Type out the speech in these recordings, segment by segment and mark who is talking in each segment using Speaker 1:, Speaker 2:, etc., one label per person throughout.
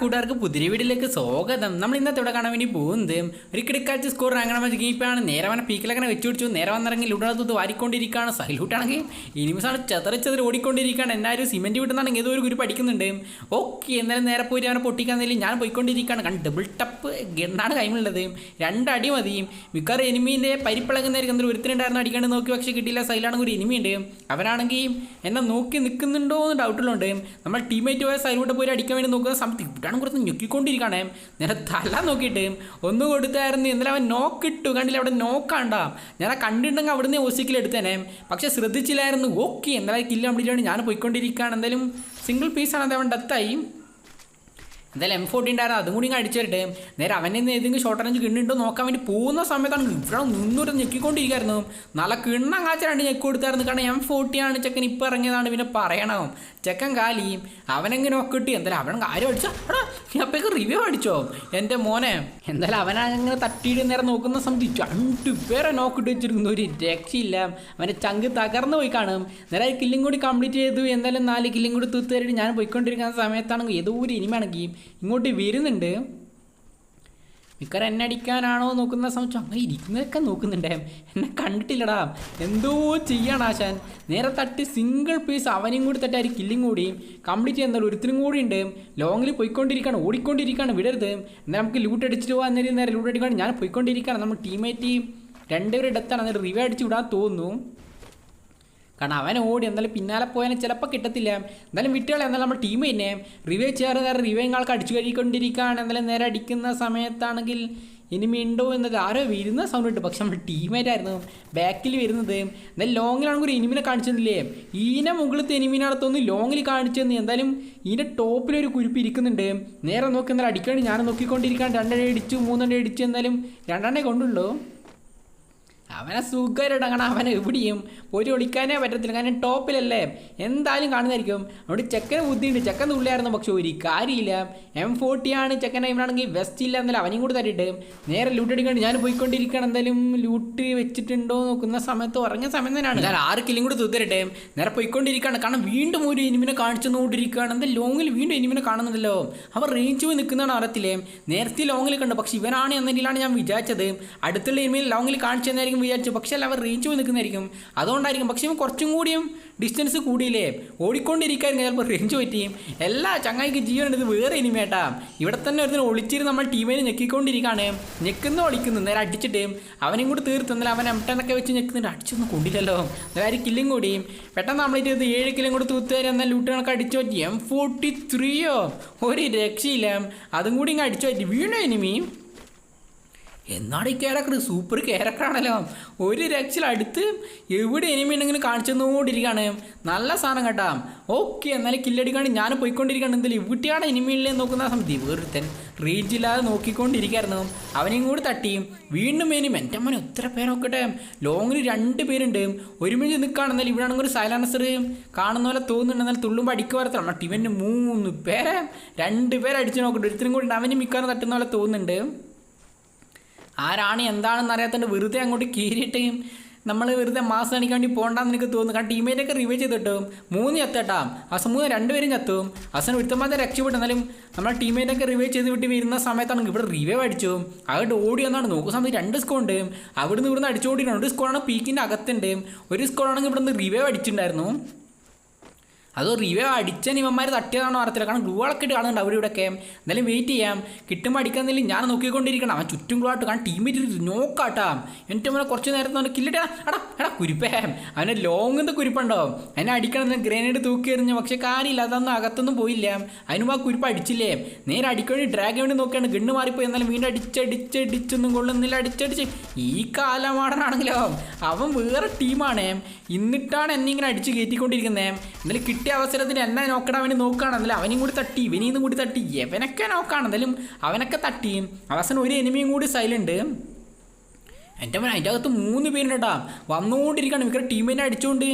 Speaker 1: കൂട്ടുകാർക്ക് പുതിരി വീട്ടിലേക്ക് സ്വാഗതം. നമ്മൾ ഇന്നത്തെ ഇവിടെ കാണാൻ വേണ്ടി പോകുന്നത് ഒരു കിടക്കാഴ്ച സ്കോർ അങ്ങനെ ഗെയിപ്പാണ് നേരെ വന്ന പീക്കിലങ്ങനെ വെച്ച് പിടിച്ചു. നേരെ വന്നിറങ്ങി ലൂട്ടിനകത്ത് വാരിക്കൊണ്ടിരിക്കുകയാണ്. സൈലൂട്ടാണെങ്കിൽ ഇനിമിസാണ് ചെതറി ചെതറി ഓടിക്കൊണ്ടിരിക്കുകയാണ്. എന്നാലും സിമെന്റ് വിട്ടുന്നാണെങ്കിൽ ഏതോ ഒരു ഗുരു പഠിക്കുന്നുണ്ട് ഓക്കെ എന്നാലും നേരെ പോയി അവനെ പൊട്ടിക്കാന്നില്ല ഞാൻ പോയിക്കൊണ്ടിരിക്കുകയാണ്. കാരണം ഡബിൾ ടപ്പ് ഗണ്ണാണ് കൈമുള്ളത്. രണ്ടടി മതിയും മിക്കവാറും എനിമീന്റെ പരിപ്പിളകുന്നതായിരിക്കും. എന്തൊരു ഒരുത്തിനുണ്ടായിരുന്നു അടിക്കാണ്ട് നോക്കി പക്ഷേ കിട്ടിയില്ല. സൈലാണെങ്കിൽ ഒരു എനിമി ഉണ്ട്. അവനാണെങ്കിൽ എന്നെ നോക്കി നിൽക്കുന്നുണ്ടോ എന്ന് ഡൗട്ടിലുണ്ട് നമ്മൾ ടീമേറ്റ് പോയ സൈലൂട്ട് പോയി അടിക്കാൻ വേണ്ടി നോക്കുന്ന സമയത്ത് ഇവിടെയാണ് കുറച്ച് ഞെക്കിക്കൊണ്ടിരിക്കുകയാണ്. നേരെ തല നോക്കിയിട്ട് ഒന്ന് കൊടുത്തായിരുന്നു. ഇന്നലെ അവൻ നോക്കിട്ടു. കണ്ടില്ല? അവിടെ നോക്കാണ്ട. ഞാൻ ആ കണ്ടിട്ടുണ്ടെങ്കിൽ അവിടുന്ന് ഓസിക്കിൽ എടുത്തേനെ. പക്ഷെ ശ്രദ്ധിച്ചില്ലായിരുന്നു. ഓക്കെ എന്തായാലും കില്ല കംപ്ലീറ്റ് ഞാൻ പോയിക്കൊണ്ടിരിക്കുകയാണ്. എന്തായാലും സിംഗിൾ പീസാണ് അത് അവൻ ഡെത്തായി എന്തായാലും എം ഫോർട്ടി ഉണ്ടായിരുന്നു. അതും കൂടി അടിച്ചു വരട്ടെ. നേരെ അവനെ ഏതെങ്കിലും ഷോർട്ട് റേഞ്ച് കിണ്ണുണ്ടോ നോക്കാൻ വേണ്ടി പോകുന്ന സമയത്താണ് ഇവിടെ നിന്നൊരു ഞെക്കിക്കൊണ്ടിരിക്കുകയായിരുന്നു നല്ല കിണ്ണം കാച്ച രണ്ട് ഞെക്കി കൊടുത്തായിരുന്നു. കാരണം എം ഫോർട്ടിയാണ് ചെക്കൻ ഇപ്പം ഇറങ്ങിയതാണ് പിന്നെ പറയണം. ചെക്കൻ കാലി അവനെങ്ങനെ ഒക്കെ കിട്ടി എന്തായാലും അവൻ കാര്യം അടിച്ചോ. എടാ അപ്പോഴേക്ക് റിവ്യൂ അടിച്ചോ? എന്റെ മോനെ. എന്തായാലും അവനങ്ങനെ തട്ടിയിട്ട് നേരെ നോക്കുന്ന സമയത്ത് രണ്ട് പേരെ നോക്കിട്ട് വെച്ചിരിക്കുന്നു. ഒരു രക്ഷയില്ല. അവന്റെ ചങ്ക് തകർന്നു പോയി കാണും. നേരെ കില്ലും കൂടി കംപ്ലീറ്റ് ചെയ്തു. എന്തായാലും നാല് കില്ലും കൂടി തൂത്തുതരിട്ട് ഞാൻ പോയിക്കൊണ്ടിരിക്കുന്ന സമയത്താണെങ്കിൽ ഏതോ ഒരു ഇനിമാണെങ്കിൽ ഇങ്ങോട്ട് വരുന്നുണ്ട്. മിക്കവാറും എന്നെ അടിക്കാനാണോ നോക്കുന്ന സമയത്ത് അങ്ങനെ ഇരിക്കുന്നതൊക്കെ നോക്കുന്നുണ്ടേ. എന്നെ കണ്ടിട്ടില്ലടാ. എന്തോ ചെയ്യണം ആശാൻ. നേരെ തട്ടി സിംഗിൾ പീസ് അവനെയും കൂടി തട്ടി ആര് കില്ലിങ് കൂടി. കംപ്ലീറ്റ് ചെയ്യുന്ന ഒരുത്തിനും കൂടി ഉണ്ട്. ലോങ്ങിൽ പോയിക്കൊണ്ടിരിക്കുകയാണ് ഓടിക്കൊണ്ടിരിക്കുകയാണ് വിടരുത്. എന്നാൽ നമുക്ക് ലൂട്ട് അടിച്ചിട്ട് പോകാൻ നേരം നേരെ ലൂട്ട് അടിക്കുകയാണ് ഞാൻ പോയിക്കൊണ്ടിരിക്കുകയാണ്. നമ്മൾ ടീമേറ്റ് രണ്ടുപേരുടെ ഡെത്താണ് എന്നിട്ട് റിവേ അടിച്ച് വിടാൻ തോന്നുന്നു. കാരണം അവൻ ഓടി എന്തായാലും പിന്നാലെ പോയാലും ചിലപ്പോൾ കിട്ടത്തില്ല. എന്തായാലും വിട്ടുകളെ എന്നാലും നമ്മുടെ ടീം തന്നെ. റിവേ ചെയ്യാറ് നേരെ റിവേ ആൾക്ക് അടിച്ചു കഴിക്കൊണ്ടിരിക്കുകയാണ് എന്തായാലും നേരെ അടിക്കുന്ന സമയത്താണെങ്കിൽ ഇനിമി ഉണ്ടോ എന്നത് ആരോ വരുന്ന സൗണ്ട് ഉണ്ട്. പക്ഷെ നമ്മുടെ ടീമേറ്റായിരുന്നു ബാക്കിൽ വരുന്നത്. എന്തായാലും ലോങ്ങിലാണെങ്കിൽ ഒരു എനിമിനെ കാണിച്ചെന്നില്ലേ ഈനെ മുകളിലത്തെ എനിമിനടുത്തൊന്ന് ലോങ്ങിൽ കാണിച്ചെന്ന് എന്തായാലും ഇതിന്റെ ടോപ്പിലൊരു കുരുപ്പ് ഇരിക്കുന്നുണ്ട്. നേരെ നോക്കി എന്തായാലും അടിക്കാണ്ട് ഞാൻ നോക്കിക്കൊണ്ടിരിക്കാൻ രണ്ടെണ്ണം അടിച്ചു മൂന്നെണ്ണം അടിച്ചു എന്തായാലും രണ്ടെണ്ണേ കൊണ്ടുള്ളൂ. അവനെ സുഖമായിട്ട് അങ്ങനെ അവനെ എവിടെയും ഒരു ഒളിക്കാനേ പറ്റത്തില്ല. കാരണം ടോപ്പിലല്ലേ? എന്തായാലും കാണുന്നതായിരിക്കും. അവിടെ ചെക്കന് ബുദ്ധിയുണ്ട്. ചെക്കൻ തുള്ളിയായിരുന്നു. പക്ഷെ ഒരു കാര്യമില്ല. എം ഫോർട്ടിയാണ് ചെക്കൻ ഇവനാണെങ്കിൽ വെസ്റ്റ് ഇല്ല എന്നല്ല അവനും കൂടി തട്ടിയിട്ട് നേരെ ലൂട്ട് അടിക്കാണ്ട് ഞാൻ പോയിക്കൊണ്ടിരിക്കുകയാണ്. എന്തായാലും ലൂട്ട് വെച്ചിട്ടുണ്ടോ നോക്കുന്ന സമയത്ത് ഉറങ്ങിയ സമയം തന്നെയാണ്. ഞാൻ ആറ് കിലും കൂടി തുത്തരട്ടെ നേരെ പോയിക്കൊണ്ടിരിക്കുകയാണ്. കാരണം വീണ്ടും ഒരു എനിമിനെ കാണിച്ചു നോക്കിയിരിക്കുകയാണ് എന്താ ലോങ്ങിൽ വീണ്ടും എനിമിനെ കാണുന്നുണ്ടല്ലോ. അവർ റേഞ്ച് പോയി നിൽക്കുന്നതാണ് അറിയത്തില്ലേ? നേരത്തെ ലോങ്ങിൽ കണ്ടു. പക്ഷെ ഇവനാണ് എന്നതിലാണ് ഞാൻ വിചാരിച്ചത്. അടുത്തുള്ള എനിമിയിൽ ലോങ്ങിൽ കാണിച്ചു തന്നായിരിക്കും വിചാരിച്ചു. പക്ഷേ അല്ല അവർ റേഞ്ച് പോയി നിൽക്കുന്നതായിരിക്കും. അതുകൊണ്ടായിരിക്കും. പക്ഷേ ഇവൻ കുറച്ചും കൂടിയും ഡിസ്റ്റൻസ് കൂടിയില്ലേ? ഓടിക്കൊണ്ടിരിക്കായിരുന്നു. ചിലപ്പോൾ റേഞ്ച് പറ്റിയും എല്ലാ ചങ്ങായിക്ക് ജീവൻ എടുത്ത് വേറെ ഇനിമേട്ടാ ഇവിടെ തന്നെ ഒരുത്തിന് ഒളിച്ചിരുന്ന് നമ്മൾ ടീമിനെ ഞെക്കിക്കൊണ്ടിരിക്കുകയാണ് ഞെക്കുന്ന ഒളിക്കുന്നു. നേരെ അടിച്ചിട്ട് അവനെയും കൂടി തീർത്ത് എന്നാലും അവൻ എംട്ടനൊക്കെ വെച്ച് ഞെക്കുന്നുണ്ട്. അടിച്ചൊന്നും കൊണ്ടില്ലല്ലോ നേരെ കില്ലും കൂടി. പെട്ടെന്ന് നമ്മൾ ഇരുപത് ഏഴ് കിലും കൂടി തൂത്തുകാരി എന്നാൽ ലൂട്ടുകളൊക്കെ അടിച്ചു പറ്റി. എം ഫോർട്ടി ത്രീയോ ഒരു രക്ഷയില്ല. അതും കൂടി ഇങ്ങ് അടിച്ചു പറ്റി. വീണോ എനിമി എന്നാണ് ഈ ക്യാരക്ടർ സൂപ്പർ ക്യാരക്ടറാണല്ലോ ഒരു രക്ഷയിൽ അടുത്ത് എവിടെ എനിമി ഉണ്ടെങ്കിലും കാണിച്ചെന്നുകൊണ്ടിരിക്കുകയാണ് നല്ല സാധനം കേട്ടാ. ഓക്കെ എന്നാലും കില്ലടിക്കാണ്ട് ഞാൻ പോയിക്കൊണ്ടിരിക്കുകയാണ്. എന്തായാലും ഇവിടെയാണ് എനിമിയില്ലേ നോക്കുന്ന സമയത്ത് വേറൊരുത്തൻ റീജില്ലാതെ നോക്കിക്കൊണ്ടിരിക്കുകയായിരുന്നു. അവനെയും കൂടി തട്ടി. വീണ്ടും എനിമി എന്റെ അമ്മനെ എത്ര പേരൊക്കട്ടെ ലോങ്ങിൽ രണ്ട് പേരുണ്ട്. ഒരുമിച്ച് നിൽക്കുകയാണ്. എന്നാലും ഇവിടെ ആണെങ്കിൽ ഒരു സൈലൻസർ കാണുന്ന പോലെ തോന്നുന്നുണ്ട്. എന്നാൽ തുള്ളുമ്പോൾ അടിക്ക് വരത്തണം ടിവന്റെ മൂന്ന് പേരെ രണ്ട് പേരെ അടിച്ച് നോക്കട്ടെ. ഒരുത്തരും കൂടി അവന് മിക്കവാറും തട്ടുന്ന പോലെ തോന്നുന്നുണ്ട്. ആരാണ് എന്താണെന്ന് അറിയാത്തതിന്റെ വെറുതെ അങ്ങോട്ട് കീറിയിട്ടേയും നമ്മൾ വെറുതെ മാസം കാണിക്കാൻ വേണ്ടി പോകണ്ടെന്ന് എനിക്ക് തോന്നുന്നു. കാരണം ടീമേറ്റൊക്കെ റിവൈവ് ചെയ്തിട്ട് മൂന്ന് ചത്തേട്ടാ. അസം മൂന്ന് രണ്ടുപേരും ചത്തും. അസൻ ഒരുത്തമാതെ രക്ഷപ്പെട്ടു. എന്നാലും നമ്മളെ ടീമേറ്റൊക്കെ റിവൈവ് ചെയ്ത് വിട്ട് വരുന്ന സമയത്താണ് ഇവിടെ റിവൈവ് അടിച്ചു. അവിടെ ഓടി വന്നാണ്. നോക്കുന്ന സമയത്ത് രണ്ട് സ്കോർ ഉണ്ട്. അവിടുന്ന് ഇവിടുന്ന് അടിച്ചുകൊണ്ടിരുന്നു ഒരു സ്കോറാണ് പീക്കിന്റെ അകത്തുണ്ട്. ഒരു സ്കോറാണെങ്കിൽ ഇവിടുന്ന് റിവൈവ് അടിച്ചിട്ടുണ്ടായിരുന്നു. അതോ റിവ്യൂ അടിച്ച ഇവന്മാർ തട്ടിയതാണോ അറിയത്തില്ല. കാരണം ഗ്ലൂകളൊക്കെ ഇട്ട് കാണുന്നുണ്ട് അവിടെ ഇവിടെയൊക്കെ. എന്തായാലും വെയിറ്റ് ചെയ്യാം. കിട്ടുമ്പോൾ അടിക്കുന്നില്ല ഞാൻ നോക്കിക്കൊണ്ടിരിക്കണം. അവൻ ചുറ്റും ആട്ട് കാരണം ടീമിൽ നോക്കാട്ടാ. എന്റെ മുന്നേ കുറച്ച് നേരത്തെ അവനെ കില്ലിട്ടാ അടാ എടാ കുരിപ്പേ. അവനെ ലോങ്ങിന്ന് കുരുപ്പുണ്ടോ? അതിനെ അടിക്കണം ഗ്രനേഡ് തൂക്കി എറിഞ്ഞു. പക്ഷേ കാര്യമില്ല അതൊന്നും അകത്തൊന്നും പോയില്ല. അതിനും ആ കുരിപ്പ് അടിച്ചില്ലേ? നേരെ അടിക്കാൻ ഡ്രാഗൺ വേണ്ടി നോക്കിയാണ്. ഗണ്ണ് മാറിപ്പോയി. എന്നാലും വീണ്ടും അടിച്ചടിച്ചടിച്ചൊന്നും കൊള്ളുന്നില്ല അടിച്ചടിച്ച്. ഈ കാലമാടനാണെങ്കിലോ. അവൻ വേറെ ടീമാണ് എന്നിട്ടാണ് എന്നെ ഇങ്ങനെ അടിച്ച് കയറ്റിക്കൊണ്ടിരിക്കുന്നത് എന്നാലും കിട്ടിയ അവസരത്തിൽ എന്നെ നോക്കണം അവന് നോക്കുകയാണെന്നല്ല അവനും കൂടി തട്ടി ഇവനീന്നും കൂടി തട്ടി എവനൊക്കെ നോക്കുകയാണ് എന്തായാലും അവനൊക്കെ തട്ടി അവസാനം ഒരു എനിമിയും കൂടി സൈലന്റ് എന്റെ മോൻ അതിന്റെ അകത്ത് മൂന്ന് പേരുണ്ടാ വന്നുകൊണ്ടിരിക്കുകയാണ്. മിക്ക ടീമിനെ അടിച്ചുകൊണ്ട്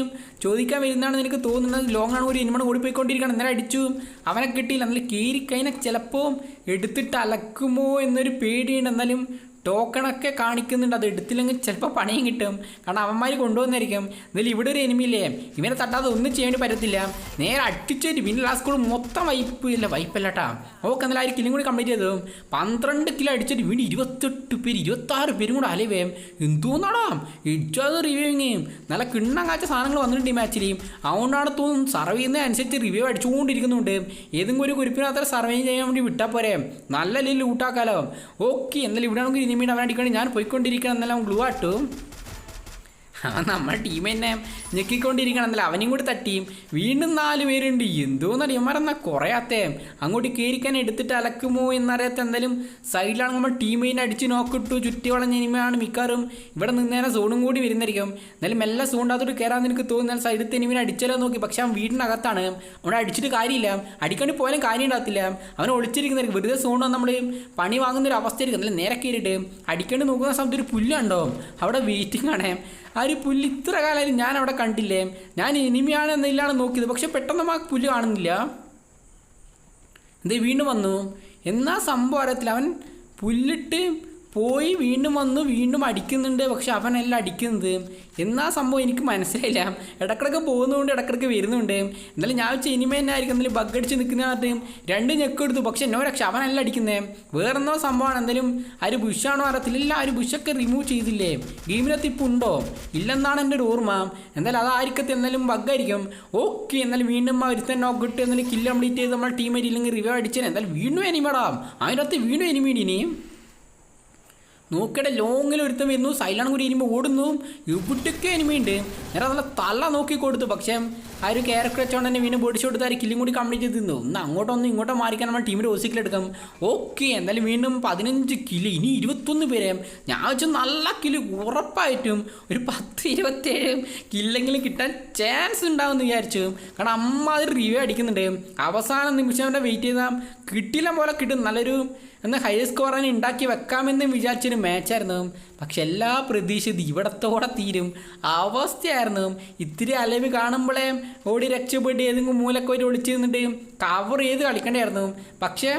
Speaker 1: ചോദിക്കാൻ വരുന്നതാണെന്ന് എനിക്ക് തോന്നുന്നത്. ലോങ്ങാണ് ഒരു ഇനിമണ് ഓടിപ്പോയിക്കൊണ്ടിരിക്കുകയാണ് എന്നാലും അടിച്ചു. അവനെ കിട്ടിയില്ല. കയറി കഴിഞ്ഞാൽ ചിലപ്പോൾ എടുത്തിട്ട് അലക്കുമോ എന്നൊരു പേടിയുണ്ട്. എന്നാലും ടോക്കണൊക്കെ കാണിക്കുന്നുണ്ട്. അത് എടുത്തില്ലെങ്കിൽ ചിലപ്പോൾ പണിയും കിട്ടും. കാരണം അവന്മാർ കൊണ്ടുവന്നായിരിക്കും എന്നാലും ഇവിടെ ഒരു എനിമിയില്ലേ ഇവനെ തട്ടാതെ ഒന്നും ചെയ്യേണ്ടി പറ്റത്തില്ല. നേരെ അടിച്ചേരി പിന്നെ ലാസ്റ്റ് സ്കൂൾ മൊത്തം വൈപ്പ് ഇല്ല. വൈപ്പല്ല കേട്ടാ ഓക്കെ എന്നാലും ആ ഒരു കിലും കൂടി കംപ്ലീറ്റ് ചെയ്തു. പന്ത്രണ്ട് കിലോ അടിച്ചിട്ട് വീണ്ടും ഇരുപത്തെട്ട് പേര് ഇരുപത്താറ് പേരും കൂടെ അലവേം എന്തോന്നാടാ? ഇടിച്ചത് റിവ്യൂവിങ് നല്ല കിണ്ണം കാച്ച സാധനങ്ങൾ വന്നിട്ടുണ്ട് ഈ മാച്ചിൽ അതുകൊണ്ടാണ് തോന്നുന്നു സർവ് ചെയ്യുന്നതനുസരിച്ച് റിവ്യൂ അടിച്ചുകൊണ്ടിരിക്കുന്നുണ്ട്. ഏതെങ്കിലും ഒരു കുരിപ്പിനകത്ത് സർവേ ചെയ്യാൻ വേണ്ടി വിട്ടാൽ പോരെ. നല്ല രീതിയിൽ ലൂട്ടാക്കാലോ ഓക്കെ എന്നാലും ഇവിടെ ആണെങ്കിൽ ഇനിമീൻ അവൻ അടിക്കൊണ്ട് ഞാൻ പോയിക്കൊണ്ടിരിക്കണം. എന്നെല്ലാം ഗ്ലൂ ആട്ടു. ആ നമ്മുടെ ടീം തന്നെ ഞെക്കിക്കൊണ്ടിരിക്കണം എന്നല്ല അവനെയും കൂടി തട്ടിയും. വീണ്ടും നാല് പേരുണ്ട്. എന്തോന്നറിയാം? മറന്ന കുറേ അത്തേം. അങ്ങോട്ട് കയറിക്കാൻ എടുത്തിട്ട് അലക്കുമോ എന്നറിയാത്ത എന്തായാലും സൈഡിലാണ് നമ്മൾ ടീമിനെ അടിച്ച് നോക്കിട്ടു ചുറ്റി വളഞ്ഞ ഇനിമയാണ് മിക്കാറും ഇവിടെ നിന്നേരം സോണും കൂടി വരുന്നതായിരിക്കും. എന്നാലും മെല്ലെ സോണ്ടാത്തോട്ട് കയറാൻ നിനക്ക് തോന്നിയാൽ സൈഡിൽ ഇനിമിനെ അടിച്ചാലോ നോക്കി. പക്ഷെ അവൻ വീടിനകത്താണ്. അവിടെ അടിച്ചിട്ട് കാര്യമില്ല. അടിക്കാണ്ട് പോയാലും കാര്യം ഉണ്ടാകത്തില്ല അവൻ ഒളിച്ചിരിക്കുന്നതായിരിക്കും. വെറുതെ സോണ് നമ്മൾ പണി വാങ്ങുന്ന ഒരു അവസ്ഥയായിരിക്കും. എന്നാലും നേരെ കയറിയിട്ട് അടിക്കാണ്ട് നോക്കുന്ന സമയത്ത് ഒരു പുല്ലുണ്ടോ അവിടെ വെയിറ്റിംഗ് ആണ്. ആ ഒരു പുല്ല് ഇത്ര കാലമായാലും ഞാൻ അവിടെ കണ്ടില്ലേ? ഞാൻ ഇനിമയാണ് എന്നില്ലാണ് നോക്കിയത്. പക്ഷെ പെട്ടെന്ന് ആ പുല്ല് കാണുന്നില്ല. എന്തേ വീണ്ടും വന്നു. എന്നാ സംഭവം അറിയത്തില്ല. അവൻ പുല്ലിട്ട് പോയി വീണ്ടും വന്നു വീണ്ടും അടിക്കുന്നുണ്ട്. പക്ഷെ അവനല്ല അടിക്കുന്നത്. എന്നാ സംഭവം? എനിക്ക് മനസ്സിലായില്ല. ഇടക്കിടക്ക് പോകുന്നുണ്ട് ഇടക്കിടക്ക് വരുന്നുണ്ട്. എന്നാലും ഞാൻ വെച്ച ഇനിമ തന്നെ ആയിരിക്കും. ബഗ് അടിച്ച് നിൽക്കുന്ന പറഞ്ഞിട്ട് രണ്ട് ഞെക്ക് എടുത്തു. പക്ഷെ എന്നോ രക്ഷ അവനല്ല അടിക്കുന്നത് വേറെന്തോ സംഭവമാണ്. എന്തായാലും ആ ഒരു ബുഷാണോ അറിയത്തില്ല. ഇല്ല ഒരു ബുഷൊക്കെ റിമൂവ് ചെയ്തില്ലേ? ഗെയിമിനകത്ത് ഇപ്പം ഉണ്ടോ? ഇല്ലെന്നാണ് എന്റെ ഒരു ഓർമ്മ. എന്തായാലും അതായിരിക്കത്തെ എന്നാലും ബഗ്ഗായിരിക്കും ഓക്കെ എന്നാലും വീണ്ടും അവർ തന്നെ നോക്ക് ഇട്ട് എന്നാലും കില്ല് കംപ്ലീറ്റ് ചെയ്ത് നമ്മൾ ടീം ഇല്ലെങ്കിൽ റിവ്യൂ അടിച്ചാൽ എന്തായാലും വീണ്ടും എനിമേടാം അതിനകത്ത് വീണ്ടും എനിമേടി ഇനിയും നോക്കട്ടെ ലോങ്ങിൽ ഒരുത്തം വരുന്നു സൈലാണ് കൂടി ഇനിമ ഓടുന്നു. ഇവിടൊക്കെ എനിമയുണ്ട് നേരെ നല്ല തല നോക്കി കൊടുത്തു. പക്ഷേ ആ ഒരു ക്യാരക്ടർ വെച്ചോണ്ട് തന്നെ വീണ്ടും ബോഡി ഷോട്ട് താരി കില്ലും കൂടി കംപ്ലീറ്റ് ചെയ്ത് തിന്നു. ഒന്ന് അങ്ങോട്ടൊന്ന് ഇങ്ങോട്ടോ മാറിക്കാൻ നമ്മൾ ടീമിന്റെ ഓസിക്കിലെടുക്കാം ഓക്കെ എന്തായാലും വീണ്ടും പതിനഞ്ച് കിലോ ഇനി ഇരുപത്തൊന്ന് പേരെ. ഞാൻ വെച്ച നല്ല കിലോ ഉറപ്പായിട്ടും ഒരു പത്ത് ഇരുപത്തേഴ് കില്ലെങ്കിലും കിട്ടാൻ ചാൻസ് ഉണ്ടാവുമെന്ന് വിചാരിച്ചു. കാരണം അമ്മ അത് റിവ്യൂ അടിക്കുന്നുണ്ട്. അവസാന നിമിഷം വെയിറ്റ് ചെയ്താൽ കിട്ടില്ല പോലെ കിട്ടും. നല്ലൊരു എന്നാൽ ഹൈ സ്കോർ തന്നെ ഉണ്ടാക്കി വെക്കാമെന്ന് വിചാരിച്ചൊരു മാച്ചായിരുന്നു പക്ഷെ എല്ലാ പ്രതീക്ഷിത് ഇവിടത്തോടെ തീരും. അവസ്ഥയായിരുന്നു ഇത്തിരി അലവ് കാണുമ്പോഴേ ഓടി രക്ഷപ്പെട്ട് ഏതെങ്കിലും മൂലൊക്കെ ഒളിച്ചു നിന്നിട്ട് കവർ ചെയ്ത് കളിക്കേണ്ടായിരുന്നു പക്ഷേ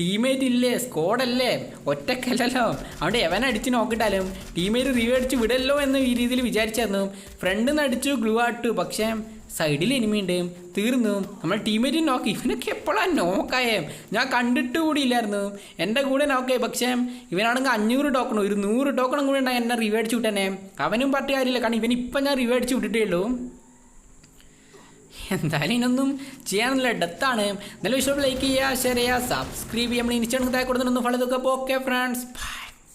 Speaker 1: ടീമേറ്റ് ഇല്ലേ സ്കോഡല്ലേ ഒറ്റക്കല്ലല്ലോ. അവിടെ എവൻ അടിച്ച് നോക്കിട്ടാലും ടീമേറ്റ് റിവ്യൂ അടിച്ച് വിടല്ലോ എന്ന രീതിയിൽ വിചാരിച്ചായിരുന്നു ഫ്രണ്ടിൽ നിന്ന് അടിച്ചു ഗ്ലൂ ആട്ടു. പക്ഷേ സൈഡിൽ എനിമി ഉണ്ടേയും തീർന്നു നമ്മൾ ടീമേറ്റ് നോക്കി. ഇവനൊക്കെ എപ്പോഴാണ് നോക്കായേ? ഞാൻ കണ്ടിട്ട് കൂടി ഇല്ലായിരുന്നു. എന്റെ കൂടെ നോക്കേ. പക്ഷേ ഇവനാണെങ്കിൽ അഞ്ഞൂറ് ടോക്കൺ ഒരു നൂറ് ടോക്കണും കൂടെ ഉണ്ടായി എന്നെ റിവ്യൂ അടിച്ച് വിട്ടനെ അവനും പറഞ്ഞ കാര്യമില്ല. കാരണം ഇവൻ ഇപ്പം ഞാൻ റിവ്യൂ അടിച്ച് വിട്ടിട്ടേ ഉള്ളൂ. എന്തായാലും ഇതിനൊന്നും ചെയ്യാനുള്ള ഡെത്താണ് നല്ല വിഷയം ലൈക്ക് ചെയ്യുക ഷെയർ ചെയ്യുക സബ്സ്ക്രൈബ് ചെയ്യുക. നമ്മൾ ഇൻസ്റ്റാഗ്രാം താഴെ കൊടുത്തിട്ടൊന്ന് ഫോളോ ചെയ്തൊക്കെ. Okay friends